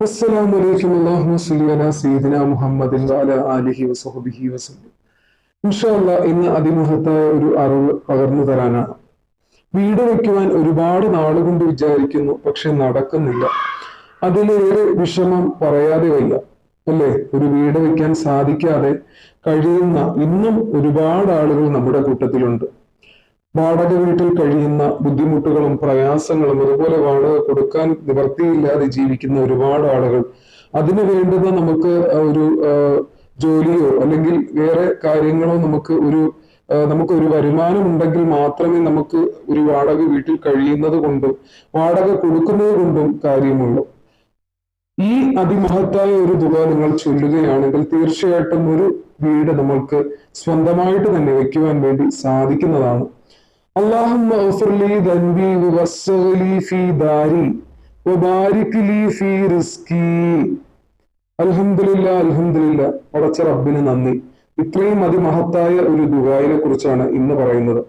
അല്ലാഹുമ്മ സ്വല്ലി അലാ സയ്യിദിന മുഹമ്മദിൻ ആലിഹി വസഹ്ബിഹി വസല്ലം. ഇൻഷാ അല്ലാഹ് ഇന്ന് അതിമഹത്തായ ഒരു അറിവ് പകർന്നു തരാനാണ്. വീട് വെക്കുവാൻ ഒരുപാട് നാളുകൊണ്ട് വിചാരിക്കുന്നു പക്ഷെ നടക്കുന്നില്ല. അതിലേറെ വിഷമം പറയാതെ വയ്യ. അല്ലേ? ഒരു വീട് വെക്കാൻ സാധിക്കാതെ കഴിയുന്ന ഇന്നും ഒരുപാട് ആളുകൾ നമ്മുടെ കൂട്ടത്തിലുണ്ട്. വാടക വീട്ടിൽ കഴിയുന്ന ബുദ്ധിമുട്ടുകളും പ്രയാസങ്ങളും അതുപോലെ വാടക കൊടുക്കാൻ നിവർത്തിയില്ലാതെ ജീവിക്കുന്ന ഒരുപാട് ആളുകൾ. അതിന് വേണ്ടുന്ന നമുക്ക് ഒരു ജോലിയോ അല്ലെങ്കിൽ വേറെ കാര്യങ്ങളോ നമുക്ക് ഒരു നമുക്ക് ഒരു വരുമാനം ഉണ്ടെങ്കിൽ മാത്രമേ നമുക്ക് ഒരു വാടക വീട്ടിൽ കഴിയുന്നത് കൊണ്ടും വാടക കൊടുക്കുന്നത് കൊണ്ടും കാര്യമുള്ളൂ. ഈ അതിമഹത്തായ ഒരു തുക നിങ്ങൾ ചൊല്ലുകയാണെങ്കിൽ തീർച്ചയായിട്ടും ഒരു വീട് നമ്മൾക്ക് സ്വന്തമായിട്ട് തന്നെ വെക്കുവാൻ വേണ്ടി സാധിക്കുന്നതാണ്. اللهم اغفر لي ذنبي ووسع لي في داري وبارك لي في رزقي അൽഹംദുലില്ല അൽഹംദുലില്ല പടച്ച റബ്ബിന് നന്ദി ഇത്രയും അതിമഹത്തായ ഒരു ദുബായിനെ കുറിച്ചാണ് ഇന്ന് പറയുന്നത്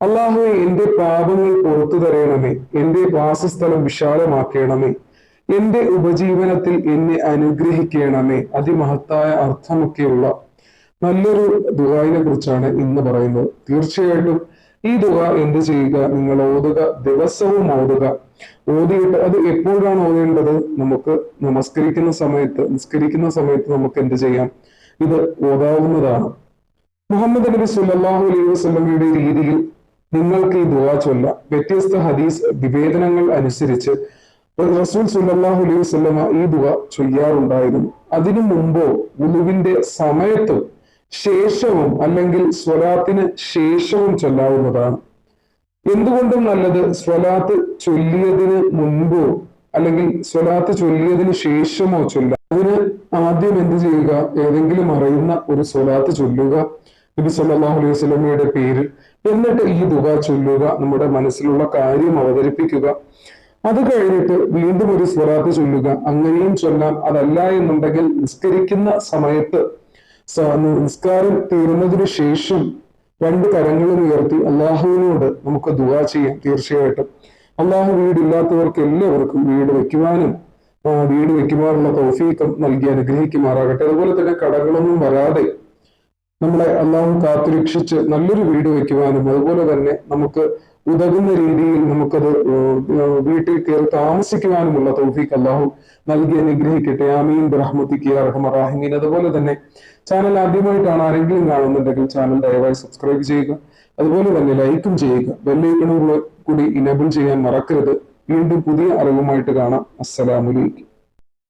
അള്ളാഹുവെ എന്റെ പാപങ്ങൾ പുറത്തു തരയണമേ എന്റെ വാസസ്ഥലം വിശാലമാക്കണമേ എന്റെ ഉപജീവനത്തിൽ എന്നെ അനുഗ്രഹിക്കണമേ അതിമഹത്തായ അർത്ഥമൊക്കെയുള്ള നല്ലൊരു ദുബായിനെ കുറിച്ചാണ് ഇന്ന് പറയുന്നത് തീർച്ചയായിട്ടും ഈ തുക എന്ത് ചെയ്യുക? നിങ്ങൾ ഓതുക ദിവസവും ഓതുക. ഓതിയിട്ട് അത് എപ്പോഴാണ് ഓതേണ്ടത്? നമുക്ക് നമസ്കരിക്കുന്ന സമയത്ത് നിസ്കരിക്കുന്ന സമയത്ത് നമുക്ക് എന്ത് ചെയ്യാം? ഇത് ഓതാവുന്നതാണ്. മുഹമ്മദ് നബി സുല്ലാഹു അലൈഹി വസല്ലമയുടെ രീതിയിൽ നിങ്ങൾക്ക് ഈ ദുവാ ചൊല്ലാം. വ്യത്യസ്ത ഹദീസ് വിവേചനങ്ങൾ അനുസരിച്ച് റസൂൽ സുല്ലാഹു അലൈഹി വസ്ലമ ഈ ദുആ ചൊയ്യാറുണ്ടായിരുന്നു. അതിനു മുമ്പോ ഗുലുവിന്റെ സമയത്തും ശേഷവും അല്ലെങ്കിൽ സ്വലാത്തിന് ശേഷവും ചൊല്ലാവുന്നതാണ്. എന്തുകൊണ്ടും നല്ലത് സ്വലാത്ത് ചൊല്ലിയതിന് മുൻപോ അല്ലെങ്കിൽ സ്വലാത്ത് ചൊല്ലിയതിന് ശേഷമോ ചൊല്ലാം അതിന് ആദ്യം എന്ത് ചെയ്യുക? ഏതെങ്കിലും അറിയുന്ന ഒരു സ്വലാത്ത് ചൊല്ലുക. നബി സല്ലല്ലാഹു അലൈഹി വസല്ലമയുടെ പേരിൽ എന്നിട്ട് ഈ തുക ചൊല്ലുക. നമ്മുടെ മനസ്സിലുള്ള കാര്യം അവതരിപ്പിക്കുക. അത് കഴിഞ്ഞിട്ട് വീണ്ടും ഒരു സ്വലാത്ത് ചൊല്ലുക. അങ്ങനെയും ചൊല്ലാം. അതല്ല എന്നുണ്ടെങ്കിൽ നിസ്കരിക്കുന്ന സമയത്ത് നിസ്കാരം തീരുന്നതിനു ശേഷം രണ്ട് കരങ്ങളും ഉയർത്തി അള്ളാഹുവിനോട് നമുക്ക് ദുവാ ചെയ്യാം തീർച്ചയായിട്ടും. അള്ളാഹു വീടില്ലാത്തവർക്ക് എല്ലാവർക്കും വീട് വെക്കുവാനും വീട് വെക്കുവാനുള്ള തൗഫീഖം നൽകി അനുഗ്രഹിക്കുമാറാകട്ടെ. അതുപോലെ തന്നെ കടകളൊന്നും വരാതെ നമ്മളെ അള്ളാഹു കാത്തുരക്ഷിച്ച് നല്ലൊരു വീട് വെക്കുവാനും അതുപോലെ തന്നെ നമുക്ക് ഉതകുന്ന രീതിയിൽ നമുക്കത് വീട്ടിൽ കയറി താമസിക്കുവാനുമുള്ള തൗഫീഖ് അള്ളാഹു നൽകി അനുഗ്രഹിക്കട്ടെ. ആമീൻ. ബ്രഹ്മത്തിക്ക് അർഹമറാഹിമീൻ അതുപോലെ തന്നെ ചാനൽ ആദ്യമായിട്ടാണ് ആരെങ്കിലും കാണുന്നുണ്ടെങ്കിൽ ചാനൽ ദയവായി സബ്സ്ക്രൈബ് ചെയ്യുക. അതുപോലെ തന്നെ ലൈക്കും ചെയ്യുക. ബെല്ലൈക്കണുകൾ കൂടി ഇനേബിൾ ചെയ്യാൻ മറക്കരുത്. വീണ്ടും പുതിയ അറിവുമായിട്ട് കാണാം. അസ്സലാമലൈക്കും